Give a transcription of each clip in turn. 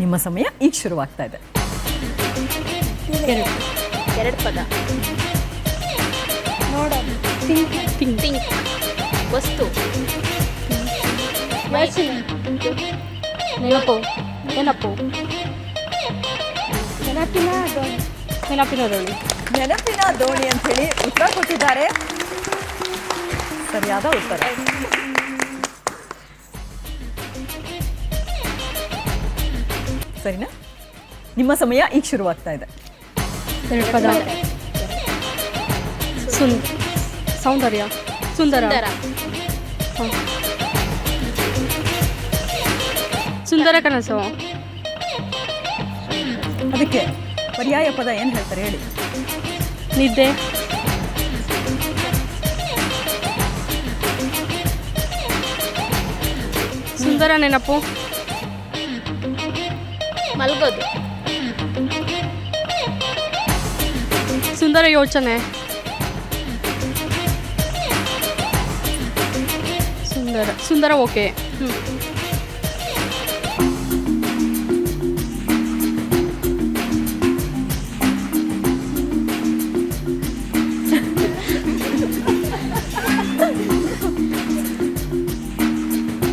ನಿಮ್ಮ ಸಮಯ ಈಗ ಶುರುವಾಗ್ತಾ ಇದೆ. ಎರಡು ಎರಡು ಪದ ವಸ್ತು. ನೆನಪು. ನೆನಪು. ನೆನಪಿನ ದೋಣಿ. ನೆನಪಿನ ದೋಣಿ. ನೆನಪಿನ ದೋಣಿ ಅಂತ ಹೇಳಿ ಉತ್ತರ ಕೊಟ್ಟಿದ್ದಾರೆ. ಸರಿಯಾದ ಉತ್ತರ. ಸರಿನಾ? ನಿಮ್ಮ ಸಮಯ ಈಗ ಶುರುವಾಗ್ತಾ ಇದೆ. ಎರಡು ಪದ. ಸುನ್ ಸೌಂದರ್ಯ. ಸುಂದರ. ಸುಂದರ. ಸುಂದರ ಕನಸು. ಅದಕ್ಕೆ ಪರ್ಯಾಯ ಪದ ಏನು ಹೇಳ್ತಾರೆ ಹೇಳಿ. ನಿದ್ದೆ. ಸುಂದರ ನೆನಪು. ಮಲ್ಗೋದು. ಸುಂದರ ಯೋಚನೆ. ಸುಂದರ ಸುಂದರ ಓಕೆ. ಹ್ಞೂ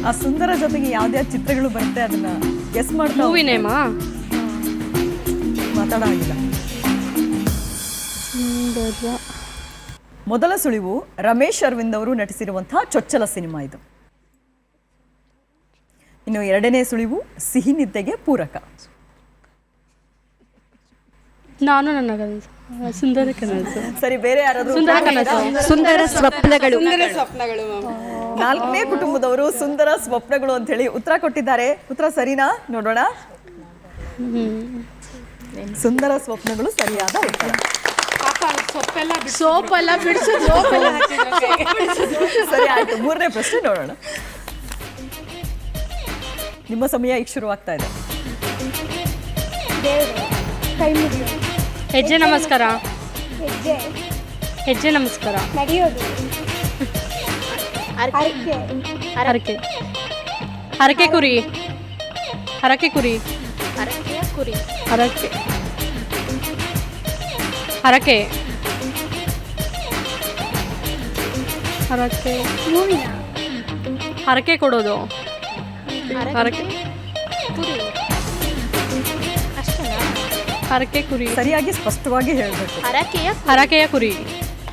ಆ ಸುಂದರ ಜೊತೆಗೆ ಯಾವ್ದ್ಯಾವ ಚಿತ್ರಗಳು ಬರುತ್ತೆ ಅದನ್ನ ಗೆಸ್ ಮಾಡ್ತಾ ಮೂವಿ. ನೇಮಾ ಮಾತಾಡೋ ಹಾಗಿಲ್ಲ ಮೊದಲ ಸುಳಿವು ರಮೇಶ್ ಅರವಿಂದ್ ಅವರು ನಟಿಸಿರುವಂತಹ ಚೊಚ್ಚಲ ಸಿನಿಮಾ ಇದು. ಇನ್ನು ಎರಡನೇ ಸುಳಿವು ಸಿಹಿ ನಿದ್ದೆಗೆ ಪೂರಕ. ನಾನು ನನ್ನ ಕನಸು ಸುಂದರ ಕನಸು. ಸರಿ ಬೇರೆ ಯಾರಾದ್ರೂ ಸುಂದರ ಕನಸು. ಸುಂದರ ಸ್ವಪ್ನಗಳು. ನಾಲ್ಕನೇ ಕುಟುಂಬದವರು ಸುಂದರ ಸ್ವಪ್ನಗಳು ಅಂತ ಹೇಳಿ ಉತ್ತರ ಕೊಟ್ಟಿದ್ದಾರೆ. ಉತ್ತರ ಸರಿನಾ? ನೋಡೋಣ. ಸುಂದರ ಸ್ವಪ್ನಗಳು ಸರಿಯಾದ ಉತ್ತರ. ಸೋಪ್ ಎಲ್ಲ ಬಿಡಿಸು ಸರಿ ಆಯ್ತು. ಮೂರನೇ ಪ್ರಶ್ನೆ ನೋಡೋಣ. ನಿಮ್ಮ ಸಮಯ ಈಗ ಶುರುವಾಗ್ತಾ ಇದೆ. ದೇವರು ಕೈ ಮುಗಿಯೋದು ಹೆಜ್ಜೆ ನಮಸ್ಕಾರ. ಹೆಜ್ಜೆ. ಹೆಜ್ಜೆ ನಮಸ್ಕಾರ. ನಡೆಯೋದು. ಹರಕೆ. ಹರಕೆ. ಹರಕೆ. ಕುರಿ. ಹರಕೆ ಕುರಿ. ಹರಕೆ ಕುರಿ. ಹರಕೆ. ಹರಕೆ. ಹರಕೆ. ಹೂವಿನ. ಹರಕೆ ಕೊಡೋದು. ಹರಕೆ ಕುರಿ. ಹರಕೆ ಕುರಿ. ಸರಿಯಾಗಿ ಸ್ಪಷ್ಟವಾಗಿ ಹೇಳಬೇಕು. ಹರಕೆಯ ಹರಕೆಯ ಕುರಿ.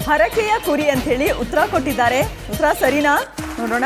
ಹರಕೆಯ ಕುರಿ ಅಂತ ಹೇಳಿ ಉತ್ತರ ಕೊಟ್ಟಿದ್ದಾರೆ. ಉತ್ತರ ಸರಿನಾ? ನೋಡೋಣ.